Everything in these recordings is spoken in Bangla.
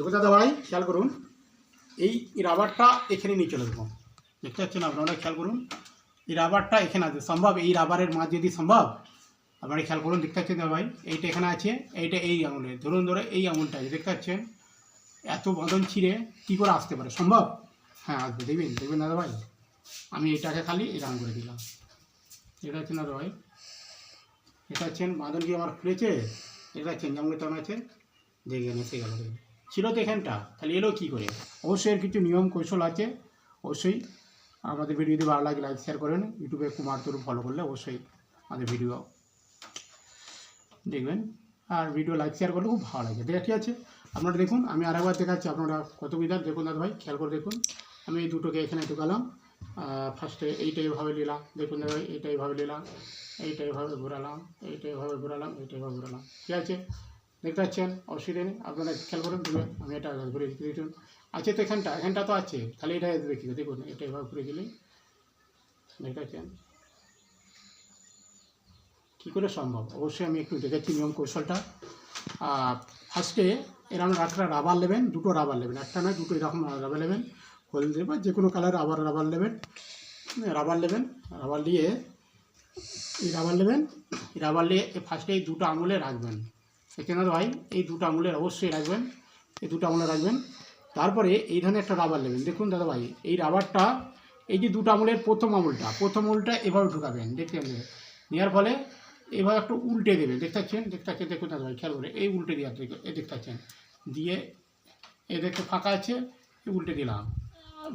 দেখুন দাদা ভাই, খেয়াল করুন। এই রাবারটা এখানে নিয়ে চলে দেবো দেখতে পাচ্ছেন আপনারা, খেয়াল করুন। এই রাবারটা এখানে আছে, সম্ভব? এই রাবারের মাছ যদি সম্ভব? আপনারা খেয়াল করুন, দেখতে পাচ্ছেন দাদা ভাই, এইটা এখানে আছে, এইটা এই আঙুলে। ধরুন ধরে, এই আঙুলটা আছে, দেখতে পাচ্ছেন? এত বাঁধন ছিঁড়ে কী করে আসতে পারে? সম্ভব? হ্যাঁ আসবে। দেখবেন দেখবেন দাদা ভাই। আমি এটাকে খালি এরকম করে দিলাম। এটা হচ্ছে দাদা ভাই? এটা হচ্ছেন বাঁধন কি আমার খুলেছে? এটা হচ্ছেন যেমন তেমন আছে। দেখবেন এসে গেল ছিল তো এখানটা। তাহলে এলো কী করে? অবশ্যই এর কিছু নিয়ম কৌশল আছে। অবশ্যই আমাদের ভিডিও যদি ভালো লাগে লাইক শেয়ার করেন। ইউটিউবে কুমার তরু ফলো করলে অবশ্যই আমাদের ভিডিও দেখবেন। আর ভিডিও লাইক শেয়ার করলে খুব ভালো লাগে। ঠিক আছে? আপনারা দেখুন, আমি আরেকবার দেখাচ্ছি আপনারা কত বিধার দেখুন দাদা ভাই, খেয়াল করে দেখুন। আমি এই দুটোকে এখানে ঢুকালাম। ফার্স্টে এইটা এইভাবে নিলাম। দেখুন দাদা ভাই, এইটা এইভাবে নিলাম। এইটা এইভাবে ঘোরালাম। এইটা এইভাবে ঘোরালাম। এইটা এইভাবে ঘোরালাম। ঠিক আছে? দেখতে পাচ্ছেন অসুবিধা নেই আপনারা খেয়াল করুন দেবেন আমি এটা ঘুরে দেখুন আছে তো এখানটা এখানটা তো আছে তাহলে এটা দেখি দেখুন এটা এভাবে ঘুরে গেলে। দেখতে পাচ্ছেন? কী করে সম্ভব? অবশ্যই আমি একটু দেখেছি নিয়ম কৌশলটা। ফার্স্টে এরকম একটা রাবার নেবেন দুটো রাবার নেবেন একটা নয়, দুটো এরকম রাবার নেবেন হলদে বা যে কোনো কালার আবার রাবার নেবেন রাবার নেবেন রাবার নিয়ে রাবার নেবেন রাবার নিয়ে ফার্স্টে এই দুটো আঙুলে রাখবেন। সেখানে ভাই, এই দুটো আঙুলের অবশ্যই রাখবেন, এই দুটো আঙুলে রাখবেন। তারপরে এই ধরনের একটা রাবার নেবেন। দেখুন দাদা ভাই, এই রাবারটা এই যে দুটো আঙুলের প্রথম আঙুলটা প্রথম আঙুলটা এভাবে ঢুকাবেন, দেখতে নেবেন নেওয়ার ফলে এভাবে একটু উল্টে দেবে দেখতে পাচ্ছেন? দেখতে পাচ্ছেন? দেখুন দাদা ভাই, খেয়াল করে, এই উল্টে দেওয়া এই দেখতে পাচ্ছেন? দিয়ে এ দেখতে ফাঁকা আছে উল্টে দিলাম।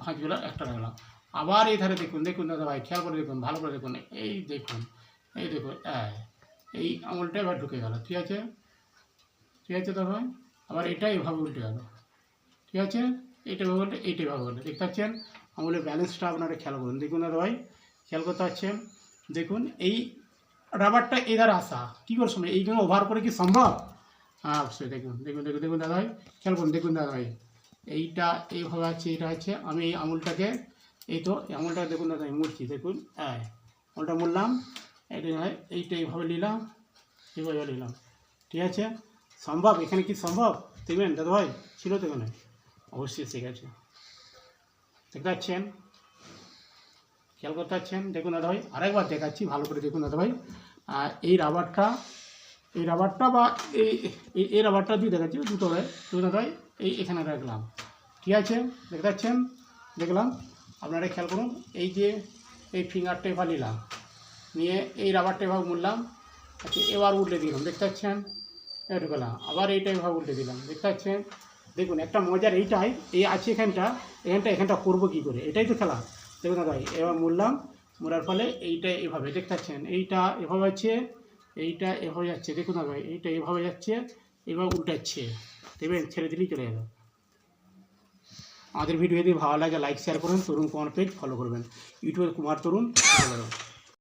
ভাঁজগুলো একটা রাখলাম আবার এই ধারে দেখুন দেখুন দাদা ভাই, খেয়াল করে দেখুন, ভালো করে দেখুন। এই দেখুন এই দেখুন হ্যাঁ এই আঙুলটা এবার ঢুকে গেল, ঠিক আছে? ঠিক আছে ভাই আবার এটা এভাবে উল্টে গেল ঠিক আছে? এইটা এভাবে উল্টে এইটা এভাবে উল্টে। দেখতে পাচ্ছেন? আঙুলের ব্যালেন্সটা আপনারা খেয়াল করুন। দেখুন দাদা ভাই, খেয়াল করতে পারছেন? দেখুন, এই রাবারটা এধার আসা। কী করে সম্ভব এইগুলো ওভার করে কি সম্ভব? হ্যাঁ অবশ্যই। দেখুন দেখুন দেখুন দেখুন দাদা ভাই, খেয়াল করুন, দেখুন দাদা ভাই। এইটা এইভাবে আছে, এটা আছে। আমি এই আঙুলটাকে এই তো, এই আঙুলটা দেখুন দাদা মুড়ছি। দেখুন হ্যাঁ আঙুলটা মুড়লাম। এইটা হয় এইটা এইভাবে নিলাম এইভাবে নিলাম। ঠিক আছে? সম্ভব? এখানে কি সম্ভব? দেখবেন দাদা ভাই ছিল তো এখানে। অবশ্যই ঠিক আছে। দেখতে পাচ্ছেন? খেয়াল করতে পারছেন দেখুন দাদা ভাই আরেকবার দেখাচ্ছি, ভালো করে দেখুন দাদা ভাই আর এই রাবারটা এই রাবারটা বা এই, এই- রাবারটা দিয়ে দেখাচ্ছি, দুটো হয়। দেখুন দাদা ভাই এই এখানে রাখলাম। ঠিক আছে? দেখতে পাচ্ছেন? দেখলাম। আপনারা খেয়াল করুন, এই যে, এই ফিঙ্গারটা এবার নিলাম। নিয়ে এই রাবারটা এভাবে মুড়লাম। আচ্ছা এবার উল্টে দিলাম। দেখতে পাচ্ছেন? ঢুকালাম আবার এইটা এভাবে উল্টে দিলাম। দেখতে পাচ্ছেন? দেখুন, একটা মজার এইটাই, এই আছে এখানটা এখানটা এখানটা করব কী করে? এটাই তো খেলা। দেখুন ভাই এবার মুড়লাম মুড়ার ফলে এইটা এভাবে, দেখতে পাচ্ছেন? এইটা এভাবে আছে, এইটা এভাবে যাচ্ছে। দেখুন ভাই, এইটা এভাবে যাচ্ছে এবার উল্টাচ্ছে। দেখবেন, ছেড়ে দিলেই চলে যাবে। আমাদের ভিডিও যদি ভালো লাগে লাইক শেয়ার করুন। তরুণ কুমার পেজ ফলো করবেন। ইউটিউবে কুমার তরুণ করবেন।